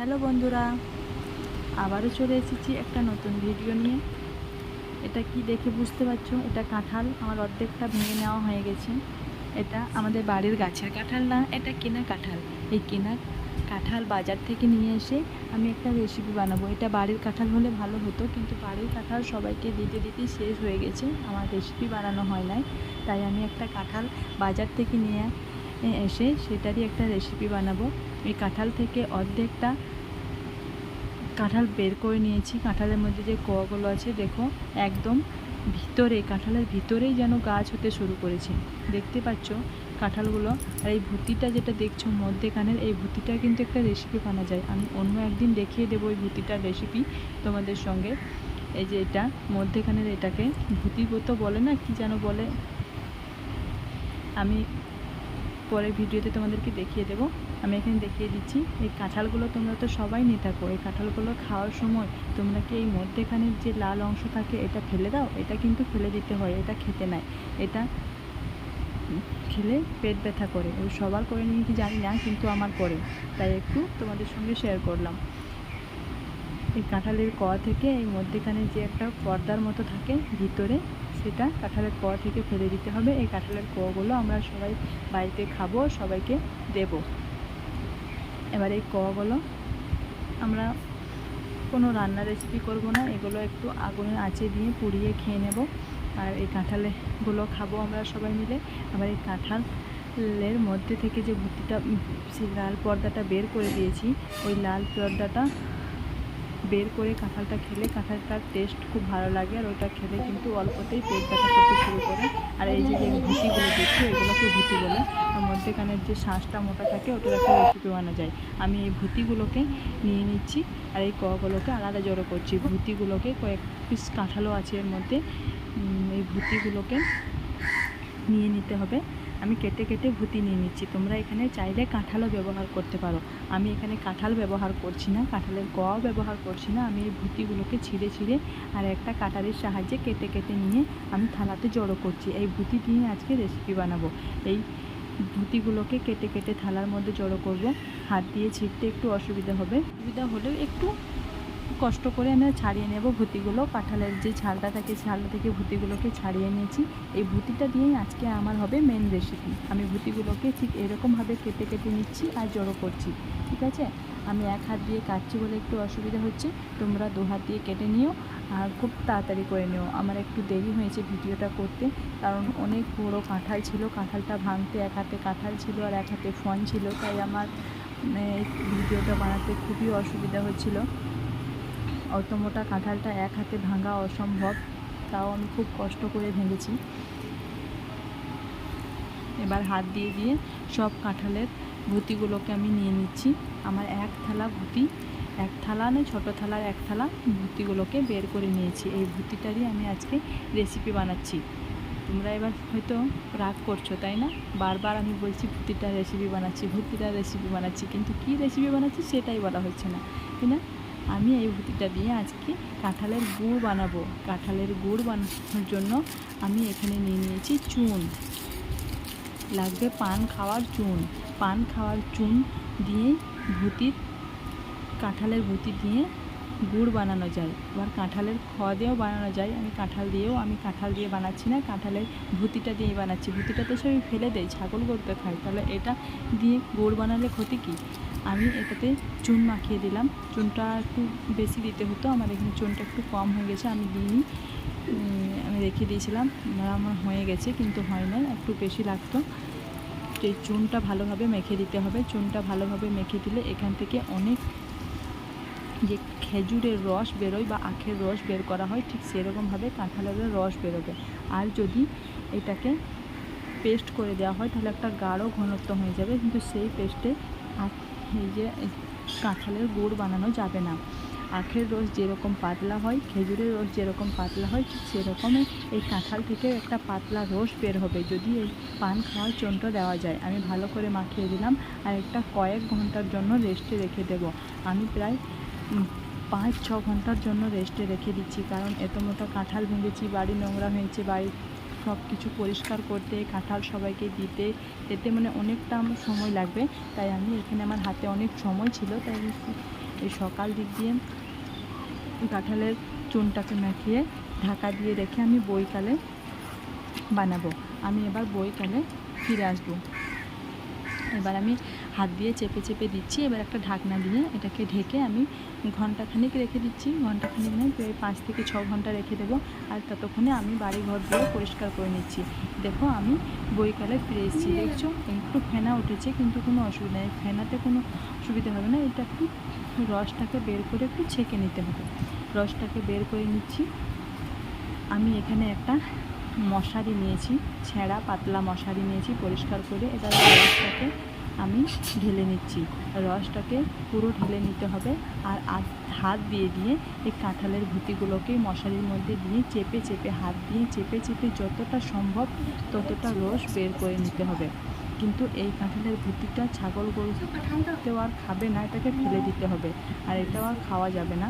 Hello বন্ধুরা, আবারও চলে এসেছি একটা নতুন ভিডিও নিয়ে। এটা কি দেখে বুঝতে পারছ? এটা কাঁঠাল, আমার অর্ধেকটা ভেঙে নেওয়া হয়ে গেছে। এটা আমাদের বাড়ির গাছের কাঁঠাল না, এটা কেনা কাঁঠাল। এই কেনা কাঁঠাল বাজার থেকে নিয়ে এসে আমি একটা রেসিপি বানাবো। এটা বাড়ির কাঁঠাল হলে ভালো হতো, কিন্তু বাড়ির কাঁঠাল সবাইকে দিতে দিতে শেষ হয়ে গেছে। আমার রেসিপি বানানো হয় নাই, তাই আমি একটা কাঁঠাল বাজার থেকে নিয়ে এসে সেটারই একটা রেসিপি বানাবো। এই কাঁঠাল থেকে অর্ধেকটা কাঁঠাল বের করে নিয়েছি। কাঁঠালের মধ্যে যে কোয়াগুলো আছে, দেখো, একদম ভিতরে, কাঁঠালের ভিতরেই যেন গাছ হতে শুরু করেছে। দেখতে পাচ্ছ কাঁঠালগুলো? আর এই ভুতিটা যেটা দেখছ মধ্যেখানের, এই ভুতিটা কিন্তু একটা রেসিপি বানা যায়। আমি অন্য একদিন দেখিয়ে দেবো ওই ভুতিটার রেসিপি তোমাদের সঙ্গে। এই যে এটা, মধ্যেখানের এটাকে ভুতি তো বলে না, কি যেন বলে? আমি পরের ভিডিওতে তোমাদেরকে দেখিয়ে দেবো। আমি এখানে দেখিয়ে দিচ্ছি, এই কাঁঠালগুলো তোমরা তো সবাই নিয়ে থাকো। এই কাঁঠালগুলো খাওয়ার সময় তোমরা কি এই মধ্যেখানের যে লাল অংশ থাকে এটা ফেলে দাও? এটা কিন্তু ফেলে দিতে হয়, এটা খেতে নাই। এটা খেলে পেট ব্যথা করে। ওই সবার করে নিয়ে কি জানি না, কিন্তু আমার করে। তাই একটু তোমাদের সঙ্গে শেয়ার করলাম। এই কাঁঠালের ক থেকে এই মধ্যেখানে যে একটা পর্দার মতো থাকে ভিতরে, সেটা কাঁঠালের ক থেকে ফেলে দিতে হবে। এই কাঁঠালের কগুলো আমরা সবাই বাড়িতে খাব, সবাইকে দেব। এবার এই কগুলো আমরা কোনো রান্না রেসিপি করব না, এগুলো একটু আগুনে আঁচে দিয়ে পুড়িয়ে খেয়ে নেব। আর এই কাঁঠালেগুলো খাব আমরা সবাই মিলে। আবার এই কাঁঠালের মধ্যে থেকে যে ভুতিটা সেই লাল পর্দাটা বের করে দিয়েছি, ওই লাল পর্দাটা বের করে কাঁঠালটা খেলে কাঁঠালটার টেস্ট খুব ভালো লাগে আর ওটা খেলে কিন্তু অল্পতেই পেট ব্যথা করতে শুরু করে। আর এই যে যে ভুতিগুলো দেখছি এগুলোকে ভুতি বলে। আর মধ্যেখানের যে শ্বাসটা মোটা থাকে, ওটার একটা রেসিপি বানা যায়। আমি এই ভুতিগুলোকে নিয়ে নিচ্ছি আর এই কগুলোকে আলাদা জড়ো করছি। ভুতিগুলোকে কয়েক পিস কাঁঠালও আছে এর মধ্যে। এই ভুতিগুলোকে নিয়ে নিতে হবে। আমি কেটে কেটে ভুতি নিয়ে নিচ্ছি। তোমরা এখানে চাইলে কাঁঠালও ব্যবহার করতে পারো। আমি এখানে কাঁঠাল ব্যবহার করছি না, কাঁঠালের গও ব্যবহার করছি না। আমি এই ভুতিগুলোকে ছিঁড়ে ছিঁড়ে আর একটা কাটারের সাহায্যে কেটে কেটে নিয়ে আমি থালাতে জড়ো করছি। এই ভুতি দিয়ে আজকে রেসিপি বানাবো। এই ভুতিগুলোকে কেটে কেটে থালার মধ্যে জড়ো করব। হাত দিয়ে ছিঁড়তে একটু অসুবিধা হবে। অসুবিধা হলেও একটু কষ্ট করে আমি ছাড়িয়ে নেব ভুতিগুলো। কাঁঠালের যে ছালটা থাকে ছালটা থেকে ভুতিগুলোকে ছাড়িয়ে নিয়েছি। এই ভুতিটা দিয়েই আজকে আমার হবে মেন রেসিপি আমি ভুতিগুলোকে ঠিক এরকমভাবে কেটে কেটে নিচ্ছি আর জড়ো করছি। ঠিক আছে? আমি এক হাত দিয়ে কাটছি বলে একটু অসুবিধা হচ্ছে। তোমরা দু হাত দিয়ে কেটে নিও আর খুব তাড়াতাড়ি করে নিও। আমার একটু দেরি হয়েছে ভিডিওটা করতে। কারণ অনেক বড় কাঁঠাল ছিল। কাঁঠালটা ভাঙতে এক হাতে কাঁঠাল ছিল আর এক হাতে ফোন ছিল। তাই আমার ভিডিওটা বানাতে খুবই অসুবিধা হচ্ছিল। অত মোটা কাঁঠালটা এক হাতে ভাঙা অসম্ভব, তাও আমি খুব কষ্ট করে ভেঙেছি। এবার হাত দিয়ে দিয়ে সব কাঁঠালের ভুতিগুলোকে আমি নিয়ে নিচ্ছি। আমার এক থালা ভুতি এক থালা নয়, ছোটো থালার এক থালা ভুতিগুলোকে বের করে নিয়েছি। এই ভুতিটারই আমি আজকে রেসিপি বানাচ্ছি। তোমরা এবার হয়তো রাগ করছ, তাই না? বারবার আমি বলছি, ভুতিটার রেসিপি বানাচ্ছি, ভুতিটার রেসিপি বানাচ্ছি। কিন্তু কী রেসিপি বানাচ্ছি সেটাই বলা হচ্ছে না, তাই না? আমি এই ভুতিটা দিয়ে আজকে কাঁঠালের গুড় বানাবো। কাঁঠালের গুড় বানানোর জন্য আমি এখানে নিয়ে নিয়েছি চুন। লাগবে পান খাওয়ার চুন। পান খাওয়ার চুন দিয়ে ভুতির কাঁঠালের ভুতি দিয়ে গুড় বানানো যায়। এবার কাঁঠালের খ দিয়েও বানানো যায়। আমি কাঁঠাল দিয়েও, আমি কাঁঠাল দিয়ে বানাচ্ছি না, কাঁঠালের ভুতিটা দিয়েই বানাচ্ছি। ভুতিটা তো সবই ফেলে দেয় ছাগল গরুতে খায়। তাহলে এটা দিয়ে গুড় বানালে ক্ষতি কী? আমি এটাতে চুন মাখিয়ে দিলাম। চুনটা একটু বেশি দিতে হতো, আমার এখানে চুনটা একটু কম হয়ে গেছে, আমি দিইনি। আমি রেখে দিয়েছিলাম আমার হয়ে গেছে, কিন্তু হয় না একটু বেশি লাগতো। এই চুনটা ভালোভাবে মেখে দিতে হবে, চুনটা ভালোভাবে মেখে দিলে এখান থেকে অনেক যে খেজুরের রস বেরোয় বা আখের রস বের করা হয়, ঠিক সেরকমভাবে কাঁঠালের রস বেরোবে। আর যদি এটাকে পেস্ট করে দেওয়া হয়, তাহলে একটা গাঢ় ঘনত্ব হয়ে যাবে, কিন্তু সেই পেস্টে এই যে কাঁঠালের গুড় বানানো যাবে না। আখের রস যেরকম পাতলা হয়, খেজুরের রস যেরকম পাতলা হয়, ঠিক সেরকমই এই কাঁঠাল থেকে একটা পাতলা রস বের হবে যদি এই পান খাওয়ার চনটা দেওয়া যায়। আমি ভালো করে মাখিয়ে দিলাম আর একটা কয়েক ঘণ্টার জন্য রেস্টে রেখে দেব। আমি প্রায় পাঁচ ছ ঘণ্টার জন্য রেস্টে রেখে দিচ্ছি কারণ এত মোটা কাঁঠাল ভেঙেছি, বাড়ি নোংরা হয়েছে, বাড়ি সব কিছু পরিষ্কার করতে, কাঁঠাল সবাইকে দিতে, এতে মানে অনেকটা আমার সময় লাগবে। তাই আমি এখানে আমার হাতে অনেক সময় ছিল, তাই এই সকাল দিক দিয়ে কাঁঠালের চুনটাকে মাখিয়ে ঢাকা দিয়ে রেখে আমি বইকালে বানাবো। আমি এবার বইকালে ফিরে আসব। এবার আমি হাত দিয়ে চেপে চেপে দিচ্ছি। এবার একটা ঢাকনা দিয়ে এটাকে ঢেকে আমি ঘন্টাখানিক রেখে দিচ্ছি। ঘন্টাখানিক নয় প্রায় পাঁচ থেকে ছ ঘণ্টা রেখে দেবো। আর ততক্ষণে আমি বাড়ি ঘর ঘরগুলো পরিষ্কার করে নিচ্ছি। দেখো আমি বইকালে ফিরে এসেছি। দেখছ? একটু ফেনা উঠেছে, কিন্তু কোনো অসুবিধা নেই। ফেনাতে কোনো অসুবিধা হবে না। এটা একটু রসটাকে বের করে একটু ছেঁকে নিতে হবে। রসটাকে বের করে নিচ্ছি। আমি এখানে একটা মশারি নিয়েছি, ছেঁড়া পাতলা মশারি নিয়েছি পরিষ্কার করে। এবার রসটাকে আমি ঢেলে নিচ্ছি। রসটাকে পুরো ঢেলে নিতে হবে আর হাত দিয়ে দিয়ে এই কাঁঠালের ভুতিগুলোকে মশারির মধ্যে দিয়ে চেপে চেপে, হাত দিয়ে চেপে চেপে যতটা সম্ভব ততটা রস বের করে নিতে হবে। কিন্তু এই কাঁঠালের ভুতিটা ছাগল গরুতেও আর খাবে না, এটাকে ফেলে দিতে হবে। আর এটাও আর খাওয়া যাবে না।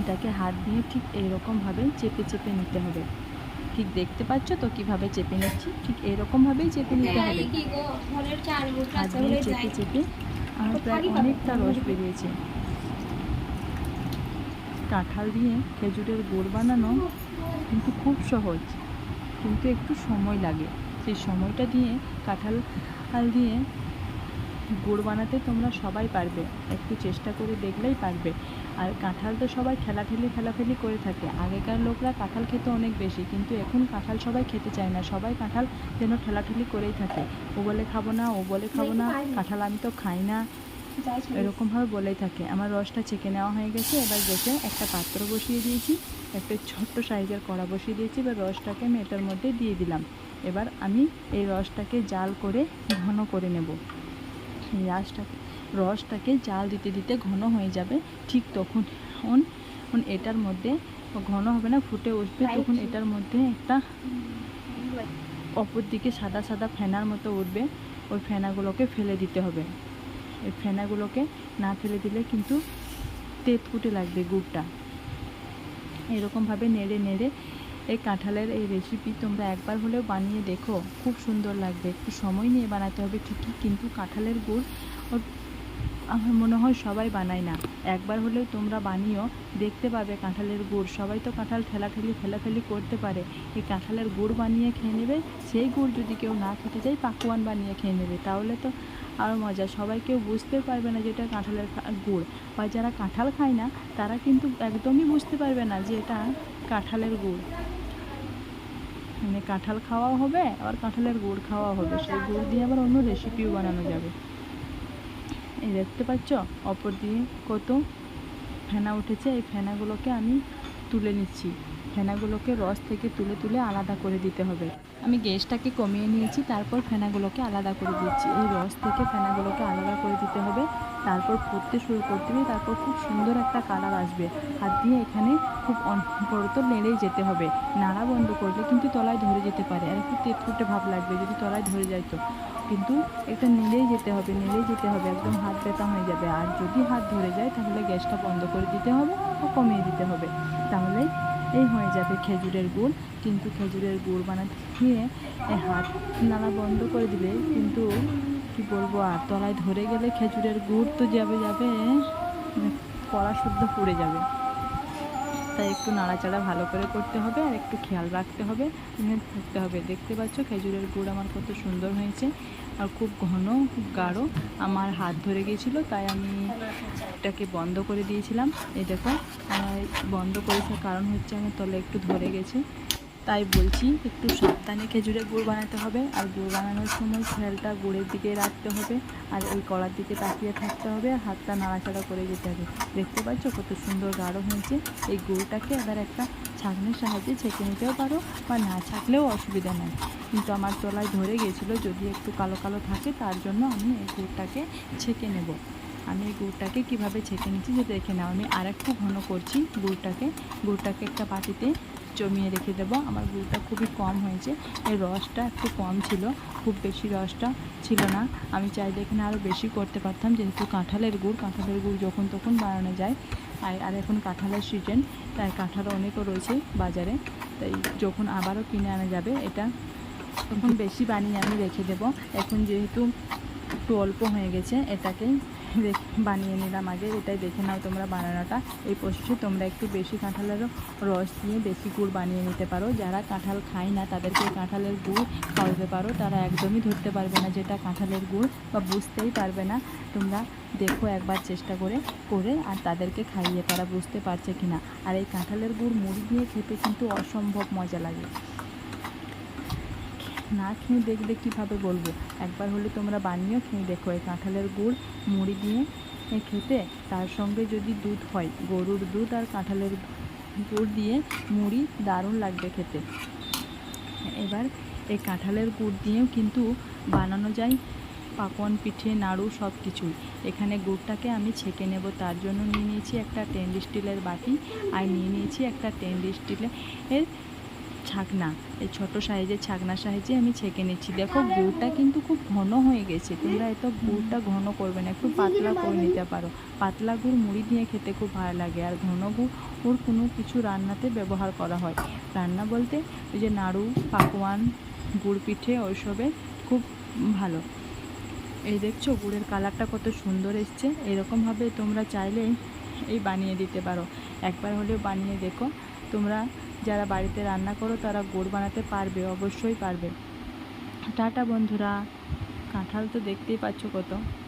এটাকে হাত দিয়ে ঠিক এইরকমভাবে চেপে চেপে নিতে হবে। ঠিক দেখতে পাচ্ছ তো কীভাবে চেপে নিচ্ছি? ঠিক এরকমভাবেই চেপে নিতে হবে। হাত দিয়ে চেপে চেপে আমার প্রায় অনেকটা রস বেরিয়েছে। কাঁঠাল দিয়ে খেজুরের গুড় বানানো কিন্তু খুব সহজ কিন্তু একটু সময় লাগে। সেই সময়টা দিয়ে কাঁঠাল দিয়ে গুড় বানাতে তোমরা সবাই পারবে। একটু চেষ্টা করে দেখলেই পারবে। আর কাঁঠাল তো সবাই ঠেলাঠেলি ফেলাফেলি করে থাকে। আগেকার লোকরা কাঁঠাল খেতে অনেক বেশি কিন্তু এখন কাঁঠাল সবাই খেতে চায় না। সবাই কাঁঠাল যেন ঠেলাঠেলি করেই থাকে। ও বলে খাব না ও বলে খাব না কাঁঠাল আমি তো খাই না। এরকমভাবে বলেই থাকে। আমার রসটা ছেঁকে নেওয়া হয়ে গেছে। এবার গ্যাসে একটা পাত্র বসিয়ে দিয়েছি। একটা ছোট্ট সাইজের কড়া বসিয়ে দিয়েছি। এবার রসটাকে আমি এটার মধ্যে দিয়ে দিলাম। এবার আমি এই রসটাকে জাল করে ঘন করে নেব। রসটাকে রসটাকে জাল দিতে দিতে ঘন হয়ে যাবে ঠিক তখন। এটার মধ্যে ঘন হবে না ফুটে উঠবে। তখন এটার মধ্যে একটা অপর দিকে সাদা সাদা ফেনার মতো উঠবে। ওই ফেনাগুলোকে ফেলে দিতে হবে। ওই ফেনাগুলোকে না ফেলে দিলে কিন্তু তেতকুটে লাগবে গুড়টা। এরকমভাবে নেড়ে নেড়ে এই কাঁঠালের এই রেসিপি তোমরা একবার হলেও বানিয়ে দেখো। খুব সুন্দর লাগবে। একটু সময় নিয়ে বানাতে হবে ঠিকই, কিন্তু কাঁঠালের গুড় আমার মনে হয় সবাই বানায় না। একবার হলেও তোমরা বানিও, দেখতে পাবে কাঁঠালের গুড়। সবাই তো কাঁঠাল ঠেলাঠেলি ফেলাফেলি করতে পারে। এই কাঁঠালের গুড় বানিয়ে খেয়ে নেবে, সেই গুড় যদি কেউ না খেতে চায়, পাকুয়ান বানিয়ে খেয়ে নেবে। তাহলে তো আরও মজা। সবাই কেউ বুঝতে পারবে না যে এটা কাঁঠালের গুড়। বা যারা কাঁঠাল খায় না, তারা কিন্তু একদমই বুঝতে পারবে না যে এটা কাঁঠালের গুড়। মানে কাঁঠাল খাওয়াও হবে, আবার কাঁঠালের গুড় খাওয়া হবে। সেই গুড় দিয়ে আবার অন্য রেসিপিও বানানো যাবে। এই দেখতে পাচ্ছ? অপর দিয়ে কত ফেনা উঠেছে। এই ফেনাগুলোকে আমি তুলে নিচ্ছি। ফেনাগুলোকে রস থেকে তুলে তুলে আলাদা করে দিতে হবে। আমি গ্যাসটাকে কমিয়ে নিয়েছি, তারপর ফেনাগুলোকে আলাদা করে দিচ্ছি। এই রস থেকে ফেনাগুলোকে আলাদা করে দিতে হবে। তারপর ফুটতে শুরু করতে হবে তারপর খুব সুন্দর একটা কালার আসবে। হাত দিয়ে এখানে খুব অনবরত নেড়েই যেতে হবে। নাড়া বন্ধ করলে কিন্তু তলায় ধরে যেতে পারে। আর একটু তেতকুটে ভাব লাগবে যদি তলায় ধরে যায় তো। কিন্তু এটা নেড়েই যেতে হবে, নেড়েই যেতে হবে। একদম হাত ব্যথা হয়ে যাবে। আর যদি হাত ধরে যায় তাহলে গ্যাসটা বন্ধ করে দিতে হবে ও কমিয়ে দিতে হবে। তাহলে এই হয়ে যাবে খেজুরের গুড়। কিন্তু খেজুরের গুড় বানাতে গিয়ে হাত নাড়া বন্ধ করে দিলে কিন্তু কি বলব, আর তলায় ধরে গেলে খেজুরের গুড় তো যাবে যাবে মানে কড়া শুদ্ধ পুড়ে যাবে। তাই একটু নাড়াচাড়া ভালো করে করতে হবে আর একটু খেয়াল রাখতে হবে থাকতে হবে। দেখতে পাচ্ছ খেজুরের গুড় আমার কত সুন্দর হয়েছে আর খুব ঘন, খুব গাঢ়। আমার হাত ধরে গিয়েছিল, তাই আমি এটাকে বন্ধ করে দিয়েছিলাম। এই দেখো বন্ধ করেছে কারণ হচ্ছে আমার তলে একটু ধরে গেছে। তাই বলছি, একটু সাবধানে খেজুরের গুড় বানাতে হবে। আর গুড় বানানোর সময় খেয়ালটা গুড়ের দিকে রাখতে হবে। আর ওই কলার দিকে তাকিয়ে থাকতে হবে আর হাতটা নাড়াচাড়া করে যেতে হবে। দেখতে পাচ্ছ কত সুন্দর গাঢ় হয়েছে। এই গুড়টাকে এবার একটা ছাঁকনির সাহায্যে ছেঁকে নিতেও পারো বা না ছাঁকলেও অসুবিধা নেই। কিন্তু আমার তলায় ধরে গেছিল যদি একটু কালো কালো থাকে তার জন্য আমি এই গুড়টাকে ছেঁকে নেব। আমি এই গুড়টাকে কীভাবে ছেঁকে নিচ্ছি যে দেখে নাও। আমি আর একটু ঘন করছি গুড়টাকে। গুড়টাকে একটা বাটিতে জমিয়ে রেখে দেবো। আমার গুড়টা খুবই কম হয়েছে। এই রসটা একটু কম ছিল, খুব বেশি রসটা ছিল না। আমি চাইলে এখানে আরও বেশি করতে পারতাম, যেহেতু কাঁঠালের গুড় কাঁঠালের গুড় যখন তখন বানানো যায়। আর আর এখন কাঁঠালের সিজন তাই কাঁঠাল অনেকও রয়েছে বাজারে। তাই যখন আবারও কিনে আনা যাবে, এটা তখন বেশি বানিয়ে আমি রেখে দেবো। এখন যেহেতু একটু অল্প হয়ে গেছে, এটাকে বানিয়ে নিলাম আগে, এটাই দেখে নাও তোমরা বানানোটা। এই প্রসেসে তোমরা একটু বেশি কাঁঠালেরও রস দিয়ে বেশি গুড় বানিয়ে নিতে পারো। যারা কাঁঠাল খায় না, তাদেরকে কাঁঠালের গুড় খাওয়াতে পারো। তারা একদমই ধরতে পারবে না যেটা কাঁঠালের গুড়, বা বুঝতেই পারবে না। তোমরা দেখো একবার চেষ্টা করে করে, আর তাদেরকে খাইয়ে তারা বুঝতে পারছে কি না আর এই কাঁঠালের গুড় মুড়ি দিয়ে খেতে কিন্তু অসম্ভব মজা লাগে। না খেয়ে দেখবে কীভাবে বলব? একবার হলে তোমরা বানিয়েও খেয়ে দেখো। এই কাঁঠালের গুড় মুড়ি দিয়ে খেতে তার সঙ্গে যদি দুধ হয়, গরুর দুধ আর কাঁঠালের গুড় দিয়ে মুড়ি দারুণ লাগবে খেতে। এবার এই কাঁঠালের গুড় দিয়েও কিন্তু বানানো যায় পাকন পিঠে, নাড়ু সব কিছুই এখানে গুড়টাকে আমি ছেঁকে নেব, তার জন্য নিয়ে নিয়েছি একটা টেন স্টিলের বাটি আর নিয়ে নিয়েছি একটা টেন স্টিলের ছাকনা। এই ছোট সাইজের ছাকনা সাইজে আমি ছেঁকে নিচ্ছি। দেখো, গুড়টা কিন্তু খুব ঘন হয়ে গেছে। তোমরা এত গুড়টা ঘন করবে না, একটু পাতলা করে নিতে পারো। পাতলা গুড় মুড়ি দিয়ে খেতে খুব ভালো লাগে। আর ঘন গুড় ওর কোনো কিছু রান্নাতে ব্যবহার করা হয়। রান্না বলতে ওই যে নাড়ু, পাকোয়ান, গুড় পিঠে, ওইসবে খুব ভালো। এই দেখছ, গুড়ের কালারটা কত সুন্দর এসছে। এরকমভাবে তোমরা চাইলে এই বানিয়ে দিতে পারো। একবার হলেও বানিয়ে দেখো। তোমরা যারা বাড়িতে রান্না করো, তারা গুড় বানাতে পারবে, অবশ্যই পারবে। টাটা বন্ধুরা। কাঁঠাল তো দেখতেই পাচ্ছ কত।